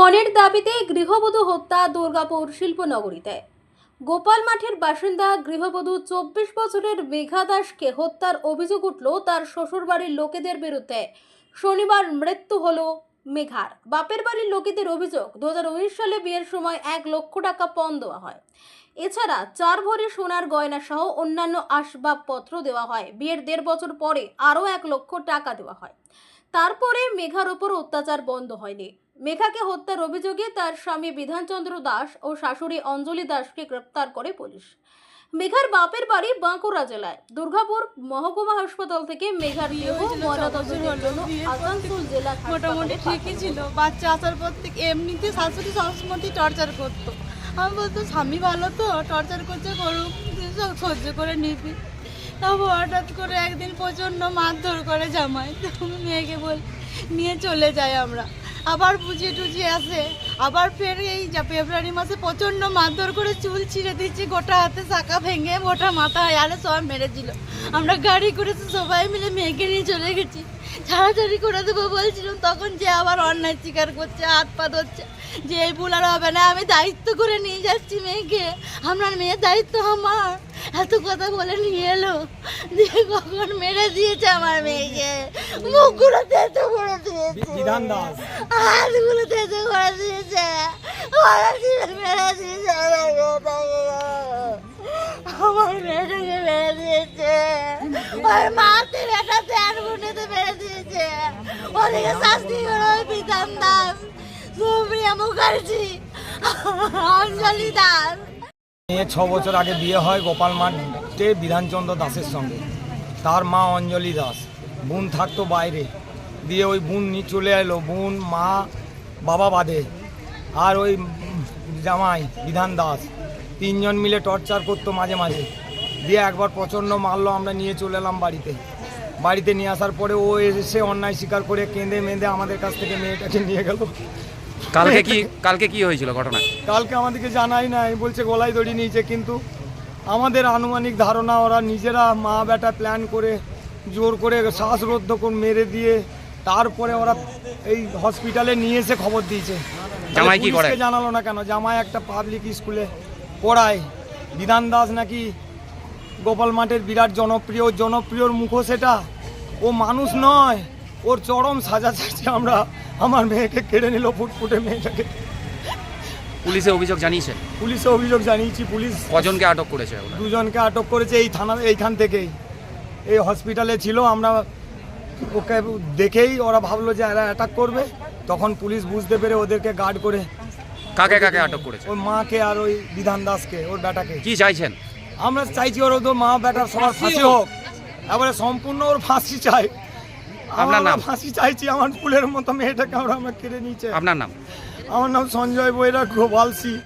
পণের দাবিতে গৃহবধূ হত্যা দুর্গাপুর শিল্পনগরীতে। গোপাল মাঠের বাসিন্দা গৃহবধূ চব্বিশ বছরের মেঘা দাসকে হত্যার অভিযোগ উঠল তার শ্বশুরবাড়ির লোকেদের বিরুদ্ধে। শনিবার মৃত্যু হলো মেঘার। বাপের বাড়ির লোকেদের অভিযোগ দু হাজার উনিশ সালে বিয়ের সময় এক লক্ষ টাকা পণ দেওয়া হয়। এছাড়া চার ভরি সোনার গয়না সহ অন্যান্য আসবাবপত্র দেওয়া হয়। বিয়ের দেড় বছর পরে আরও এক লক্ষ টাকা দেওয়া হয়। তারপরে মেঘার ওপর অত্যাচার বন্ধ হয়নি। মেঘাকে হত্যার অভিযোগে তার স্বামী বিধানচন্দ্র দাস ও শাশুড়ি অঞ্জলি দাসকে গ্রেপ্তার করে পুলিশ। মেঘার বাপের বাড়ি বাঁকুড়া জেলায়। দুর্গাপুর মহকুমা হাসপাতাল থেকে মেঘার দেহ ময়নাতদন্তের জন্য আসানসোল জেলা মোটামুটি ঠিকই ছিল। বাচ্চা আসার পর থেকে এমনিতে শাশুড়ি সবসময় টর্চার করতো। আমি বলতো স্বামী ভালো তো টর্চার করছে করুক সহ্য করে নিবি। তারপর হঠাৎ করে একদিন প্রচণ্ড মারধর করে জামাই। তো মেয়েকে বল, নিয়ে চলে যাই আমরা। আবার বুঝিয়ে টুজিয়ে আসে আবার ফের এই ফেব্রুয়ারি মাসে প্রচণ্ড মারধর করে চুল ছিঁড়ে দিচ্ছি গোটা হাতে শাখা ভেঙে গোটা মাথা আরে সব মেরেছিল আমরা গাড়ি করেছি সবাই মিলে মেয়েকে নিয়ে চলে গেছি। ছাড়াছাড়ি করে দেবো বলছিলাম, তখন যে আবার অন্যায় স্বীকার করছে, হাত পা ধরছে, যে এই ভুল আর হবে না, আমি দায়িত্ব করে নিয়ে যাচ্ছি মেয়েকে। আপনার মেয়ের দায়িত্ব আমার। এত কথা বলে নিয়ে এলো। দিয়ে কখন মেরে দিয়েছে আমার মেয়েকে। মুখগুলো তেতো করে দিয়েছে। বিধান দাস হাতগুলো তেতো করে দিয়েছে। ওরা ছিল মেরে দিয়েছে আমার মেয়েটাকে মেরে দিয়েছে। ওর মাতে বেটাতে আর বোনেতে মেরে দিয়েছে। ওদিকে শাস্তি করে ওই বিধান দাস। সুপ্রিয়া মুখার্জি অঞ্জলি দাস। মেয়ে ছ বছর আগে বিয়ে হয় গোপাল মাঠে বিধানচন্দ্র দাসের সঙ্গে। তার মা অঞ্জলি দাস। বোন থাকতো বাইরে। দিয়ে ওই বোন নিয়ে চলে এলো। বোন মা বাবা বাদে। আর ওই জামাই বিধান দাস। তিনজন মিলে টর্চার করতো মাঝে মাঝে। দিয়ে একবার প্রচণ্ড মারলো আমরা নিয়ে চলে এলাম বাড়িতে। বাড়িতে নিয়ে আসার পরে ও এসে অন্যায় স্বীকার করে কেঁদে মেঁদে আমাদের কাছ থেকে মেয়েটাকে নিয়ে গেল। কালকে কি কালকে কি হয়েছিল ঘটনা? কালকে আমাদেরকে জানাই নাই বলছে গলায় দড়ি নিয়েছে কিন্তু আমাদের আনুমানিক ধারণা ওরা নিজেরা মা বেটা প্ল্যান করে জোর করে শ্বাসরোধ করে মেরে দিয়ে তারপরে ওরা এই হসপিটালে নিয়ে এসে খবর দিয়েছে। জামাই কি করে? জানালো না কেন? জামাই একটা পাবলিক স্কুলে পড়ায়। বিধান দাস নাকি গোপাল মাঠের বিরাট জনপ্রিয়। জনপ্রিয়র মুখো সেটা। ও মানুষ নয়। ওর চরম সাজা চাইছে আমরা। আমার মেয়েকে কেড়ে নিল ফুটফুটে মেয়েটাকে। পুলিশে অভিযোগ জানিয়েছে? পুলিশে অভিযোগ জানিয়েছি পুলিশ কজনকে আটক করেছে? দুজনকে আটক করেছে এই থানা এইখান থেকেই। এই হসপিটালে ছিল আমরা ওকে দেখেই ওরা ভাবলো যে এরা অ্যাটাক করবে। তখন পুলিশ বুঝতে পেরে ওদেরকে গার্ড করে কাকে কাকে আটক করেছে? ওর মাকে আর ওই বিধান দাসকে ওর বেটাকে কি চাইছেন? আমরা চাইছি ওর তো মা বেটার সবার ফাঁসি হোক। এবারে সম্পূর্ণ ওর ফাঁসি চাই। আপনার আমরা নাম? ফাঁসি চাইছি আমার ফুলের মতো মেয়েটাকে আমরা আমরা কেড়ে নিয়েছে। আপনার নাম? আমার নাম সঞ্জয় বৈরা গোপাল সি